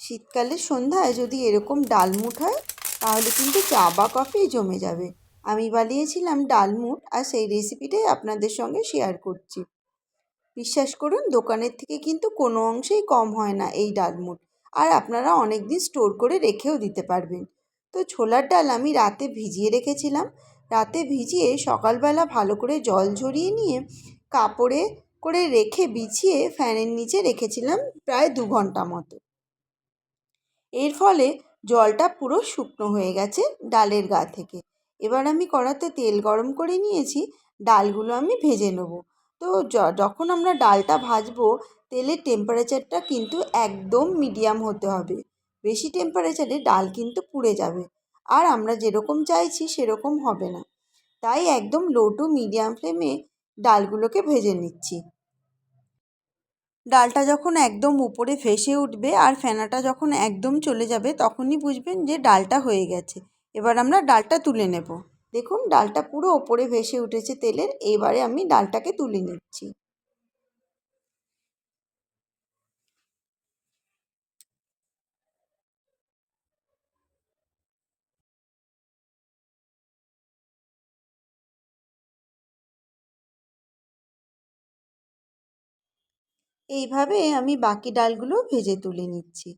শীতকালের সন্ধ্যায় যদি এরকম ডালমুট হয়, তাহলে কিন্তু চা বা কফি জমে যাবে। আমি বানিয়েছিলাম ডালমুট আর সেই রেসিপিটাই আপনাদের সঙ্গে শেয়ার করছি। বিশ্বাস করুন, দোকানের থেকে কিন্তু কোনো অংশেই কম হয় না এই ডালমুট আর আপনারা অনেক দিন স্টোর করে রেখেও দিতে পারবেন। তো ছোলার ডাল আমি রাতে ভিজিয়ে রেখেছিলাম। রাতে ভিজিয়ে সকালবেলা ভালো করে জল ঝরিয়ে নিয়ে কাপড়ে করে রেখে বিছিয়ে ফ্যানের নিচে রেখেছিলাম প্রায় দু ঘণ্টা মতো। এর ফলে জলটা পুরো শুকনো হয়ে গেছে ডালের গা থেকে। এবার আমি কড়াতে তেল গরম করে নিয়েছি, ডালগুলো আমি ভেজে নেব। তো যখন আমরা ডালটা ভাজবো, তেলের টেম্পারেচারটা কিন্তু একদম মিডিয়াম হতে হবে। বেশি টেম্পারেচারে ডাল কিন্তু পুড়ে যাবে। আর আমরা যেরকম চাইছি, সেরকম হবে না। তাই একদম লো টু মিডিয়াম ফ্লেমে ডালগুলোকে ভেজে নিচ্ছি। ডালটা যখন একদম উপরে ফেসে উঠবে আর ফেনাটা যখন একদম চলে যাবে, তখনই বুঝবেন যে ডালটা হয়ে গেছে। এবার আমরা ডালটা তুলে নেব। দেখুন, ডালটা পুরো ওপরে ভেসে উঠেছে তেলের। এবারে আমি ডালটাকে তুলে নিচ্ছি। এইভাবে আমি বাকি ডালগুলো ভেজে তুলে নিচ্ছি।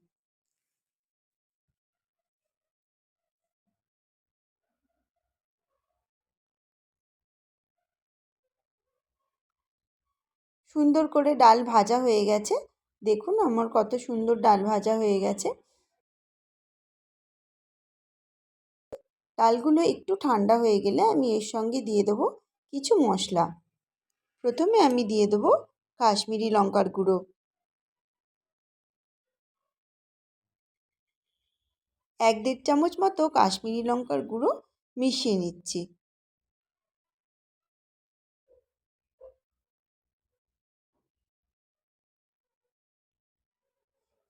সুন্দর করে ডাল ভাজা হয়ে গেছে। দেখুন আমার কত সুন্দর ডাল ভাজা হয়ে গেছে। ডালগুলো একটু ঠান্ডা হয়ে গেলে আমি এর সঙ্গে দিয়ে দেবো কিছু মশলা। প্রথমে আমি দিয়ে দেবো কাশ্মীরি লঙ্কার গুঁড়ো। এক দেড় চামচ মতো কাশ্মীরি লঙ্কার গুঁড়ো মিশিয়ে নিচ্ছি।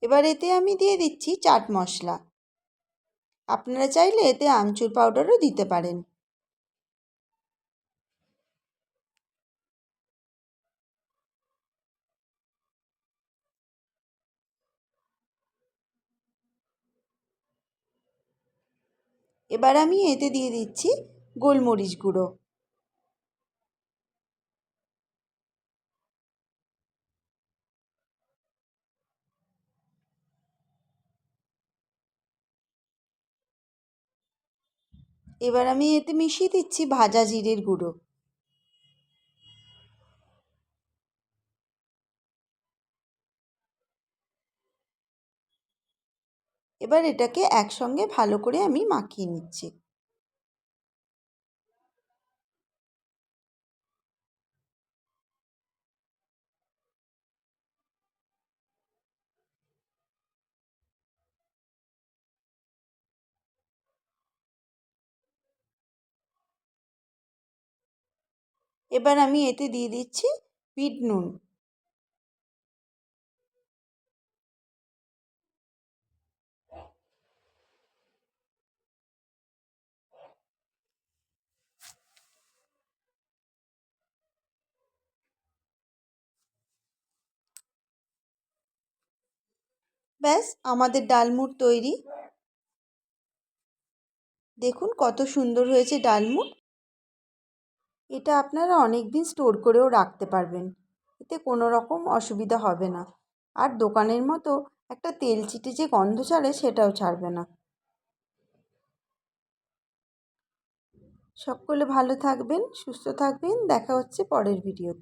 এবার এতে আমি দিয়ে দিচ্ছি চাট মশলা। আপনারা চাইলে এতে আমচুর পাউডারও দিতে পারেন। এবার আমি এতে দিয়ে দিচ্ছি গোলমরিচ গুঁড়ো। এবার আমি এতে মিশিয়ে দিচ্ছি ভাজা জিরের গুঁড়ো। এবার এটাকে একসঙ্গে ভালো করে আমি মাখিয়ে নিচ্ছি। এবার আমি এতে দিয়ে দিচ্ছি বিট নুন। ব্যাস, আমাদের ডালমুট তৈরি। দেখুন কত সুন্দর হয়েছে ডালমুট এটা আপনারা অনেক দিন স্টোর করেও রাখতে পারবেন। এতে কোনো রকম অসুবিধা হবে না। আর দোকানের মতো একটা তেল চিটে যে গন্ধ ছাড়ে সেটাও ছাড়বে না। সকলে ভালো থাকবেন, সুস্থ থাকবেন। দেখা হচ্ছে পরের ভিডিওতে।